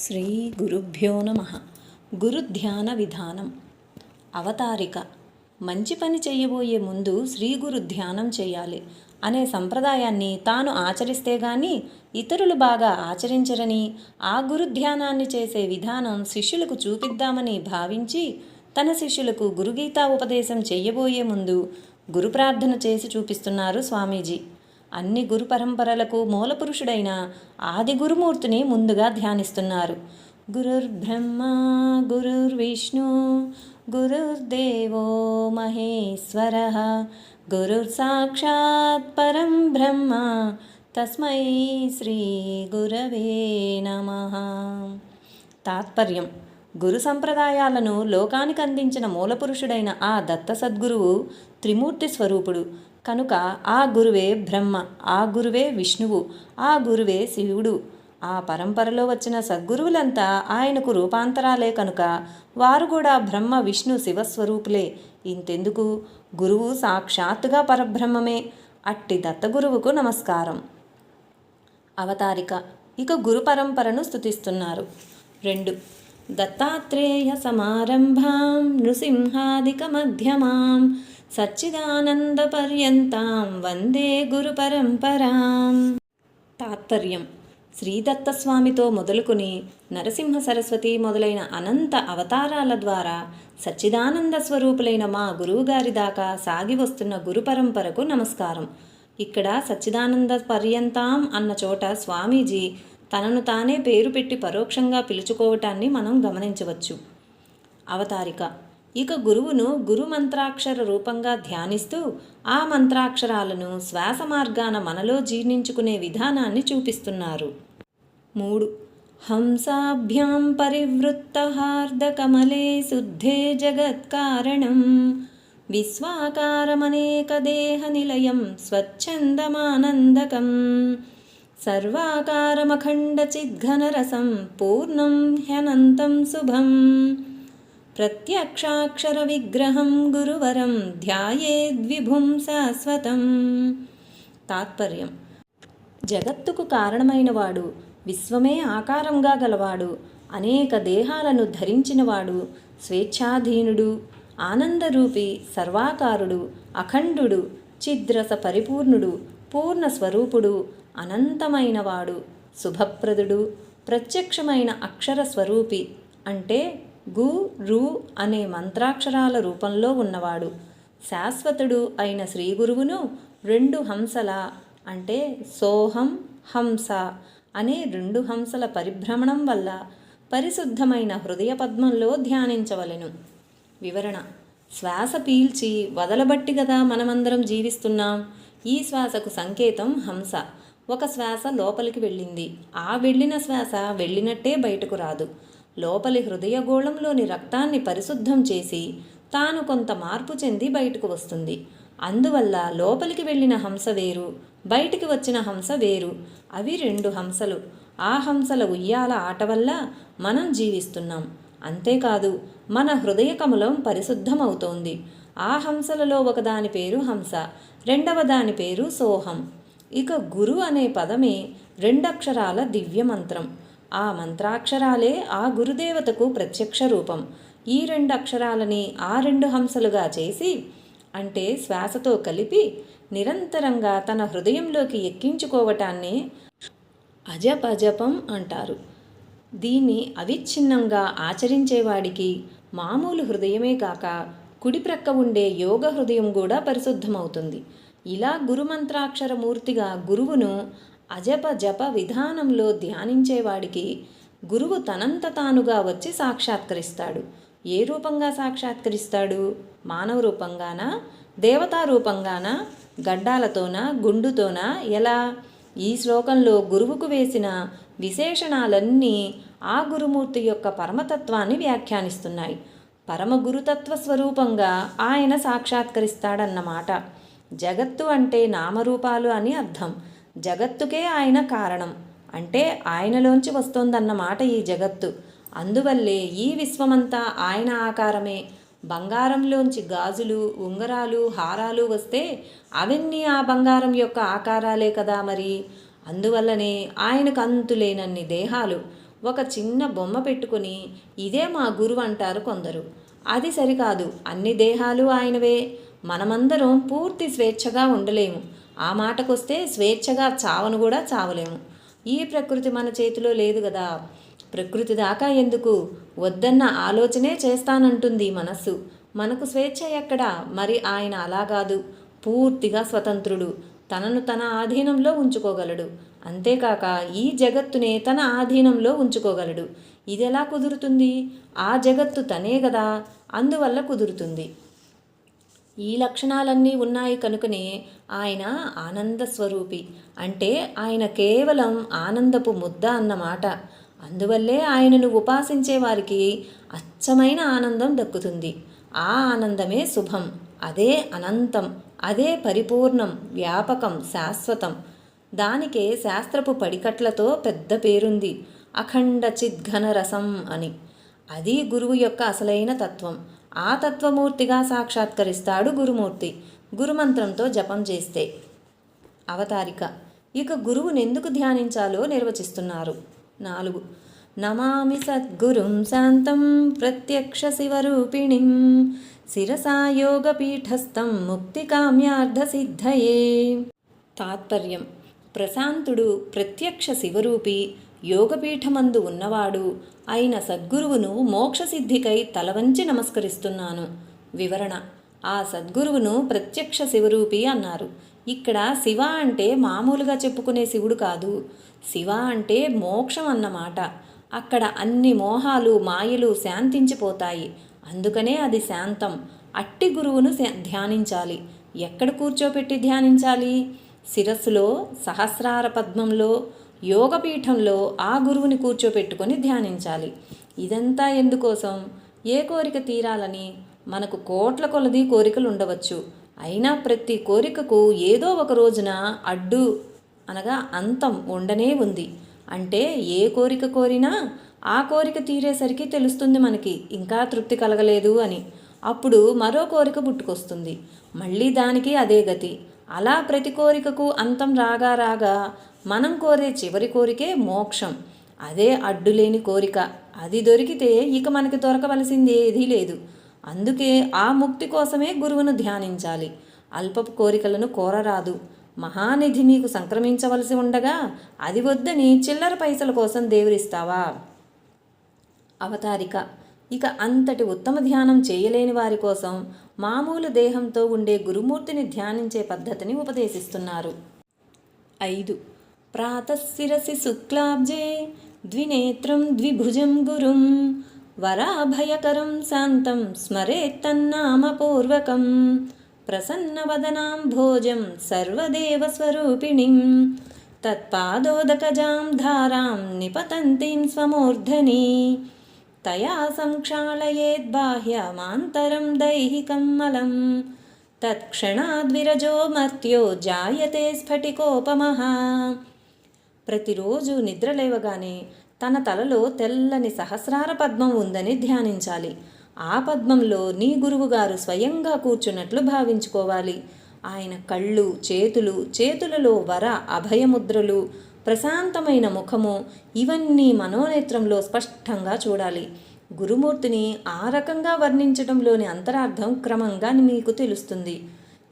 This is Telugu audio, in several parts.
శ్రీ గురుభ్యో నమ. గురుధ్యాన విధానం అవతారిక. మంచి పని చేయబోయే ముందు శ్రీ గురు ధ్యానం చేయాలి అనే సంప్రదాయాన్ని తాను ఆచరిస్తే గాని ఇతరులు బాగా ఆచరించరని ఆ గురు ధ్యానాన్ని చేసే విధానం శిష్యులకు చూపిద్దామని భావించి తన శిష్యులకు గురుగీతా ఉపదేశం చేయబోయే ముందు గురు ప్రార్థన చేసి చూపిస్తున్నారు స్వామీజీ. అన్ని గురు పరంపరలకు మూలపురుషుడైన ఆది గురుమూర్తిని ముందుగా ధ్యానిస్తున్నారు. గురుర్బ్రహ్మ గురుర్విష్ణు గురుర్దేవో మహేశ్వర గురుర్ సాక్షాత్ పరం బ్రహ్మ తస్మై శ్రీ గురవే నమ. తాత్పర్యం గురు సంప్రదాయాలను లోకానికి అందించిన మూలపురుషుడైన ఆ దత్త సద్గురువు త్రిమూర్తి స్వరూపుడు. కనుక ఆ గురువే బ్రహ్మ ఆ గురువే విష్ణువు ఆ గురువే శివుడు. ఆ పరంపరలో వచ్చిన సద్గురువులంతా ఆయనకు రూపాంతరాలే కనుక వారు కూడా బ్రహ్మ విష్ణు శివస్వరూపులే. ఇంతెందుకు? గురువు సాక్షాత్తుగా పరబ్రహ్మమే. అట్టి దత్తగురువుకు నమస్కారం. అవతారిక. ఇక గురు పరంపరను స్థుతిస్తున్నారు రెండు. దత్తాత్రేయ సమారంభాం నృసింహాదిక మధ్యమాం సచ్చిదానంద పర్యంతాం వందే గురు పరంపరాం. తాత్పర్యం. శ్రీదత్తస్వామితో మొదలుకొని నరసింహ సరస్వతి మొదలైన అనంత అవతారాల ద్వారా సచ్చిదానంద స్వరూపులైన మా గురువుగారి దాకా సాగి వస్తున్న గురు పరంపరకు నమస్కారం. ఇక్కడ సచ్చిదానంద పర్యంతాం అన్న చోట స్వామీజీ తనను తానే పేరు పెట్టి పరోక్షంగా పిలుచుకోవటాన్ని మనం గమనించవచ్చు. అవతారిక. ఇక గురువును గురు మంత్రాక్షర రూపంగా ధ్యానిస్తూ ఆ మంత్రాక్షరాలను శ్వాస మార్గాన మనలో జీర్ణించుకునే విధానాన్ని చూపిస్తున్నారు. మూడు. హంసాభ్యాం పరివృత్త హార్దకమలే శుద్ధే జగత్కారణం విశ్వాకారమనేకదేహ నిలయం స్వచ్ఛందమానందకం. సర్వాకారమఖండచిద్ఘనరసం పూర్ణం హ్యనంతం శుభం. ప్రత్యక్షాక్షర విగ్రహం గురువరం ధ్యాయేద్విభుం శాశ్వతం. తాత్పర్యం. జగత్తుకు కారణమైనవాడు విశ్వమే ఆకారంగా గలవాడు అనేక దేహాలను ధరించినవాడు స్వేచ్ఛాధీనుడు ఆనందరూపి సర్వాకారుడు అఖండుడు చిద్రస పరిపూర్ణుడు పూర్ణ స్వరూపుడు అనంతమైనవాడు శుభప్రదుడు ప్రత్యక్షమైన అక్షర స్వరూపి అంటే గు రు అనే మంత్రాక్షరాల రూపంలో ఉన్నవాడు. శాశ్వతుడు అయిన శ్రీ గురువును రెండు హంసల అంటే సోహం హంస అనే రెండు హంసల పరిభ్రమణం వల్ల పరిశుద్ధమైన హృదయ పద్మంలో ధ్యానించవలెను. వివరణ. శ్వాస పీల్చి వదలబట్టి కదా మనమందరం జీవిస్తున్నాం. ఈ శ్వాసకు సంకేతం హంస. ఒక శ్వాస లోపలికి వెళ్ళింది. ఆ వెళ్ళిన శ్వాస వెళ్ళినట్టే బయటకు రాదు. లోపలి హృదయగోళంలోని రక్తాన్ని పరిశుద్ధం చేసి తాను కొంత మార్పు చెంది బయటకు వస్తుంది. అందువల్ల లోపలికి వెళ్ళిన హంస వేరు బయటికి వచ్చిన హంస వేరు. అవి రెండు హంసలు. ఆ హంసల ఉయ్యాల ఆట వల్ల మనం జీవిస్తున్నాం. అంతేకాదు మన హృదయ కమలం పరిశుద్ధమవుతోంది. ఆ హంసలలో ఒకదాని పేరు హంస రెండవ దాని పేరు సోహం. ఇక గురు అనే పదమే రెండక్షరాల దివ్య మంత్రం ఆ మంత్రాక్షరాలే ఆ గురుదేవతకు ప్రత్యక్ష రూపం. ఈ రెండు అక్షరాలని ఆ రెండు హంసలుగా చేసి అంటే శ్వాసతో కలిపి నిరంతరంగా తన హృదయంలోకి ఎక్కించుకోవటాన్ని అజపజపం అంటారు. దీన్ని అవిచ్ఛిన్నంగా ఆచరించేవాడికి మామూలు హృదయమే కాక కుడి ప్రక్క ఉండే యోగ హృదయం కూడా పరిశుద్ధమవుతుంది. ఇలా గురుమంత్రాక్షరమూర్తిగా గురువును అజప జప విధానంలో ధ్యానించేవాడికి గురువు తనంత తానుగా వచ్చి సాక్షాత్కరిస్తాడు. ఏ రూపంగా సాక్షాత్కరిస్తాడు? మానవ రూపంగానా? దేవతా రూపంగానా? గడ్డాలతోనా? గుండుతోనా? ఎలా? ఈ శ్లోకంలో గురువుకు వేసిన విశేషణాలన్నీ ఆ గురుమూర్తి యొక్క పరమతత్వాన్ని వ్యాఖ్యానిస్తున్నాయి. పరమ గురుతత్వ స్వరూపంగా ఆయన సాక్షాత్కరిస్తాడన్నమాట. జగత్తు అంటే నామరూపాలు అని అర్థం. జగత్తుకే ఆయన కారణం. అంటే ఆయనలోంచి వస్తోందన్నమాట ఈ జగత్తు. అందువల్లే ఈ విశ్వమంతా ఆయన ఆకారమే. బంగారంలోంచి గాజులు ఉంగరాలు హారాలు వస్తే అవన్నీ ఆ బంగారం యొక్క ఆకారాలే కదా మరి. అందువల్లనే ఆయనకు అంతులేనన్ని దేహాలు ఒక చిన్న బొమ్మ పెట్టుకుని ఇదే మా గురువు అంటారు కొందరు. అది సరికాదు. అన్ని దేహాలు ఆయనవే. మనమందరం పూర్తి స్వేచ్ఛగా ఉండలేము. ఆ మాటకొస్తే స్వేచ్ఛగా చావను కూడా చావలేము. ఈ ప్రకృతి మన చేతిలో లేదు కదా ప్రకృతి దాకా ఎందుకు? వద్దన్న ఆలోచనే చేస్తానంటుంది మనస్సు. మనకు స్వేచ్ఛ ఎక్కడా? మరి ఆయన అలా కాదు. పూర్తిగా స్వతంత్రుడు. తనను తన ఆధీనంలో ఉంచుకోగలడు. అంతేకాక ఈ జగత్తునే తన ఆధీనంలో ఉంచుకోగలడు. ఇది ఎలా కుదురుతుంది? ఆ జగత్తు తనే కదా అందువల్ల కుదురుతుంది. ఈ లక్షణాలన్నీ ఉన్నాయి కనుకనే ఆయన ఆనంద స్వరూపి. అంటే ఆయన కేవలం ఆనందపు ముద్ద అన్నమాట. అందువల్లే ఆయనను ఉపాసించే వారికి అచ్చమైన ఆనందం దక్కుతుంది. ఆ ఆనందమే శుభం. అదే అనంతం. అదే పరిపూర్ణం. వ్యాపకం. శాశ్వతం. దానికే శాస్త్రపు పడికట్లతో పెద్ద పేరుంది. అఖండ చిద్ఘన రసం అని. అది గురువు యొక్క అసలైన తత్వం. ఆ తత్వమూర్తిగా సాక్షాత్కరిస్తాడు గురుమూర్తి. గురుమంత్రంతో జపం చేస్తే. అవతారిక. ఇక గురువుని ఎందుకు ధ్యానించాలో నిర్వచిస్తున్నారు. నాలుగు. నమామి సద్గురుం శాంతం ప్రత్యక్ష శివరూపిణిం. శిరసాయోగపీఠస్థం యోగపీఠస్థం సిద్ధయే. తాత్పర్యం. ప్రశాంతుడు ప్రత్యక్ష శివరూపి యోగపీఠమందు ఉన్నవాడు అయిన సద్గురువును మోక్షసిద్ధికై తలవంచి నమస్కరిస్తున్నాను. వివరణ ఆ సద్గురువును ప్రత్యక్ష శివరూపి అన్నారు. ఇక్కడ శివ అంటే మామూలుగా చెప్పుకునే శివుడు కాదు. శివ అంటే మోక్షం అన్నమాట అక్కడ అన్ని మోహాలు మాయలు శాంతించిపోతాయి. అందుకనే అది శాంతం. అట్టి గురువును ధ్యానించాలి. ఎక్కడ కూర్చోపెట్టి ధ్యానించాలి? శిరస్సులో సహస్రార పద్మంలో యోగపీఠంలో ఆ గురువుని కూర్చోపెట్టుకొని ధ్యానించాలి. ఇదంతా ఎందుకోసం? ఏ కోరిక తీరాలని? మనకు కోట్ల కొలది కోరికలు ఉండవచ్చు అయినా ప్రతి కోరికకు ఏదో ఒక రోజున అడ్డు అనగా అంతం ఉండనే ఉంది. అంటే ఏ కోరిక కోరినా ఆ కోరిక తీరేసరికి తెలుస్తుంది మనకి. ఇంకా తృప్తి కలగలేదు అని. అప్పుడు మరో కోరిక పుట్టుకొస్తుంది. మళ్ళీ దానికి అదే గతి. అలా ప్రతి కోరికకు అంతం రాగా రాగా మనం కోరే చివరి కోరికే మోక్షం. అదే అడ్డులేని కోరిక. అది దొరికితే ఇక మనకి దొరకవలసింది ఏదీ లేదు. అందుకే ఆ ముక్తి కోసమే గురువును ధ్యానించాలి. అల్పపు కోరికలను కోరరాదు. మహానిధి నీకు సంక్రమించవలసి ఉండగా అది వద్దని చిల్లర పైసల కోసం దేవురిస్తావా అవతారిక. ఇక అంతటి ఉత్తమ ధ్యానం చేయలేని వారి కోసం మామూలు దేహంతో ఉండే గురుమూర్తిని ధ్యానించే పద్ధతిని ఉపదేశిస్తున్నారు. ఐదు. ప్రాతశిరసి శుక్లాబ్జే ద్వినేత్రం ద్విభుజం గురుం వరాభయకరం శాంతం స్మరేత్తన్నామపూర్వకం ప్రసన్నవదనాం భోజం సర్వదేవస్వరూపిణిం తత్పాదోదకజాం ధారాం నిపతంతీం స్వమూర్ధని తయా సంక్షాళయేద్బాహ్యమాంతరం దైహికం మలం. తత్క్షణాద్విరజో మర్త్యో జాయతే స్ఫటికోపమః ప్రతిరోజు నిద్రలేవగానే తన తలలో తెల్లని సహస్రార పద్మం ఉందని ధ్యానించాలి. ఆ పద్మంలో నీ గురువుగారు స్వయంగా కూర్చున్నట్లు భావించుకోవాలి. ఆయన కళ్ళు చేతులు చేతులలో వర అభయముద్రలు ప్రశాంతమైన ముఖము ఇవన్నీ మనోనేత్రంలో స్పష్టంగా చూడాలి. గురుమూర్తిని ఆ రకంగా వర్ణించడంలోని అంతరార్థం క్రమంగా మీకు తెలుస్తుంది.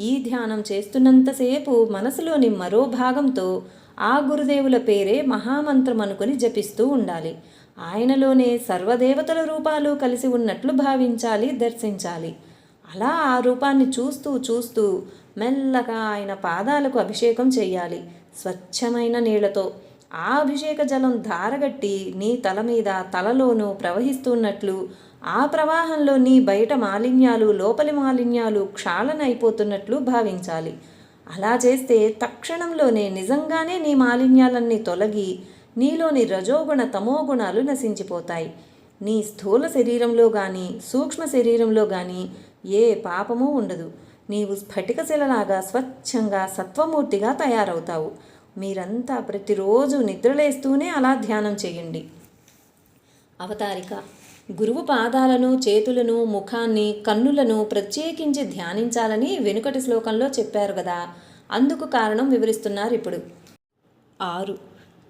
ఈ ధ్యానం చేస్తున్నంతసేపు మనసులోని మరో భాగంతో ఆ గురుదేవుల పేరే మహామంత్రం అనుకుని జపిస్తూ ఉండాలి. ఆయనలోనే సర్వదేవతల రూపాలు కలిసి ఉన్నట్లు భావించాలి దర్శించాలి. అలా ఆ రూపాన్ని చూస్తూ చూస్తూ మెల్లగా ఆయన పాదాలకు అభిషేకం చేయాలి. స్వచ్ఛమైన నీళ్ళతో ఆ అభిషేక జలం ధారగట్టి నీ తల మీద తలలోనూ ప్రవహిస్తున్నట్లు ఆ ప్రవాహంలో నీ బయట మాలిన్యాలు లోపలి మాలిన్యాలు క్షాళన అయిపోతున్నట్లు భావించాలి. అలా చేస్తే తక్షణంలోనే నిజంగానే నీ మాలిన్యాలన్నీ తొలగి నీలోని రజోగుణ తమోగుణాలు నశించిపోతాయి. నీ స్థూల శరీరంలో కానీ సూక్ష్మ శరీరంలో కానీ ఏ పాపమూ ఉండదు. నీవు స్ఫటికశిలలాగా స్వచ్ఛంగా సత్వమూర్తిగా తయారవుతావు. మీరంతా ప్రతిరోజు నిద్రలేస్తూనే అలా ధ్యానం చేయండి. అవతారిక. గురువు పాదాలను చేతులను ముఖాన్ని కన్నులను ప్రత్యేకించి ధ్యానించాలని వెనుకటి శ్లోకంలో చెప్పారు కదా అందుకు కారణం వివరిస్తున్నారు ఇప్పుడు. ఆరు.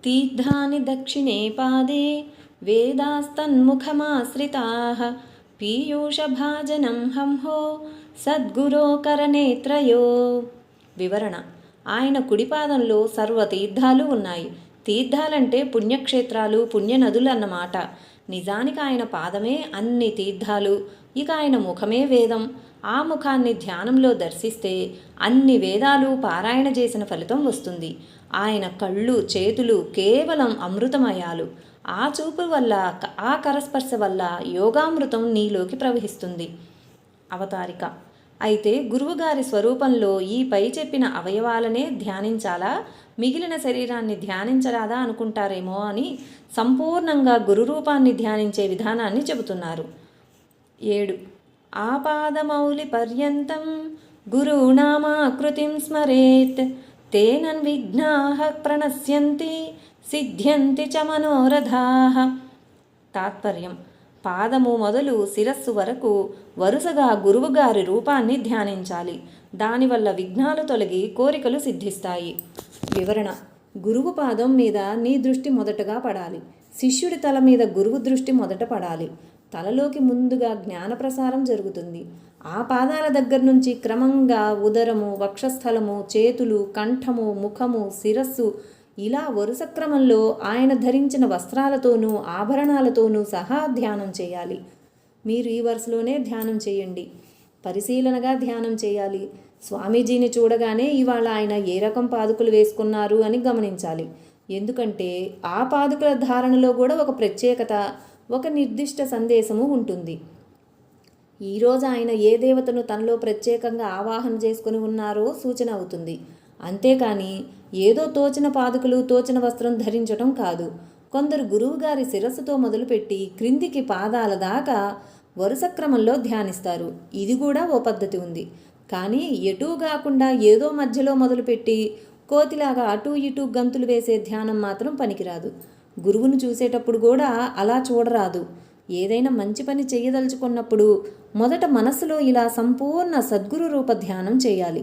తీర్థాని దక్షిణే పాదే వేదాస్తన్ముఖమాశ్రితాः. పీయూషభాజనం హంహో సద్గురోకరనేత్రయో వివరణ. ఆయన కుడిపాదంలో సర్వ తీర్థాలు ఉన్నాయి. తీర్థాలంటే పుణ్యక్షేత్రాలు పుణ్యనదులు అన్నమాట. నిజానికి ఆయన పాదమే అన్ని తీర్థాలు. ఇక ఆయన ముఖమే వేదం. ఆ ముఖాన్ని ధ్యానంలో దర్శిస్తే అన్ని వేదాలు పారాయణ చేసిన ఫలితం వస్తుంది. ఆయన కళ్ళు చేతులు కేవలం అమృతమయాలు. ఆ చూపు వల్ల ఆ కరస్పర్శ వల్ల యోగామృతం నీలోకి ప్రవహిస్తుంది. అవతారిక. అయితే గురువుగారి స్వరూపంలో ఈ పై చెప్పిన అవయవాలనే ధ్యానించాలా? మిగిలిన శరీరాన్ని ధ్యానించరాదా అనుకుంటారేమో అని సంపూర్ణంగా గురు రూపాన్ని ధ్యానించే విధానాన్ని చెబుతున్నారు. ఏడు. ఆపాదమౌలి పర్యంతం గురూణామాకృతిం స్మరేత్. తేనన్ విఘ్నాః ప్రణశ్యంతి సిద్ధ్యంతి చ మనోరథా. తాత్పర్యం. పాదము మొదలు శిరస్సు వరకు వరుసగా గురువుగారి రూపాన్ని ధ్యానించాలి. దానివల్ల విఘ్నాలు తొలగి కోరికలు సిద్ధిస్తాయి. వివరణ. గురువు పాదం మీద నీ దృష్టి మొదటగా పడాలి. శిష్యుడి తల మీద గురువు దృష్టి మొదట పడాలి. తలలోకి ముందుగా జ్ఞానప్రసారం జరుగుతుంది. ఆ పాదాల దగ్గర నుంచి క్రమంగా ఉదరము వక్షస్థలము చేతులు కంఠము ముఖము శిరస్సు ఇలా వరుస క్రమంలో ఆయన ధరించిన వస్త్రాలతోనూ ఆభరణాలతోనూ సహా ధ్యానం చేయాలి. మీరు ఈ వరుసలోనే ధ్యానం చేయండి. పరిశీలనగా ధ్యానం చేయాలి. స్వామీజీని చూడగానే ఇవాళ ఆయన ఏ రకం పాదుకులు వేసుకున్నారు అని గమనించాలి. ఎందుకంటే ఆ పాదుకుల ధారణలో కూడా ఒక ప్రత్యేకత ఒక నిర్దిష్ట సందేశము ఉంటుంది. ఈరోజు ఆయన ఏ దేవతను తనలో ప్రత్యేకంగా ఆవాహన చేసుకుని ఉన్నారో సూచన అవుతుంది. అంతేకాని ఏదో తోచిన పాదుకులు తోచిన వస్త్రం ధరించటం కాదు. కొందరు గురువుగారి శిరస్సుతో మొదలుపెట్టి క్రిందికి పాదాల దాకా వరుస క్రమంలో ధ్యానిస్తారు. ఇది కూడా ఓ పద్ధతి ఉంది. కానీ ఎటూ కాకుండా ఏదో మధ్యలో మొదలుపెట్టి కోతిలాగా అటూ ఇటూ గంతులు వేసే ధ్యానం మాత్రం పనికిరాదు. గురువును చూసేటప్పుడు కూడా అలా చూడరాదు. ఏదైనా మంచి పని చేయదలుచుకున్నప్పుడు మొదట మనస్సులో ఇలా సంపూర్ణ సద్గురు రూప ధ్యానం చేయాలి.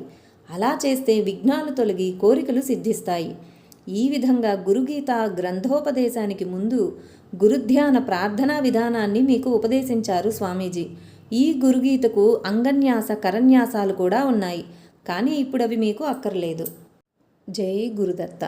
అలా చేస్తే విఘ్నాలు తొలగి కోరికలు సిద్ధిస్తాయి. ఈ విధంగా గురుగీత గ్రంథోపదేశానికి ముందు గురుధ్యాన ప్రార్థనా విధానాన్ని మీకు ఉపదేశించారు స్వామీజీ. ఈ గురుగీతకు అంగన్యాస కరన్యాసాలు కూడా ఉన్నాయి. కానీ ఇప్పుడు అవి మీకు అక్కర్లేదు. జై గురుదత్త.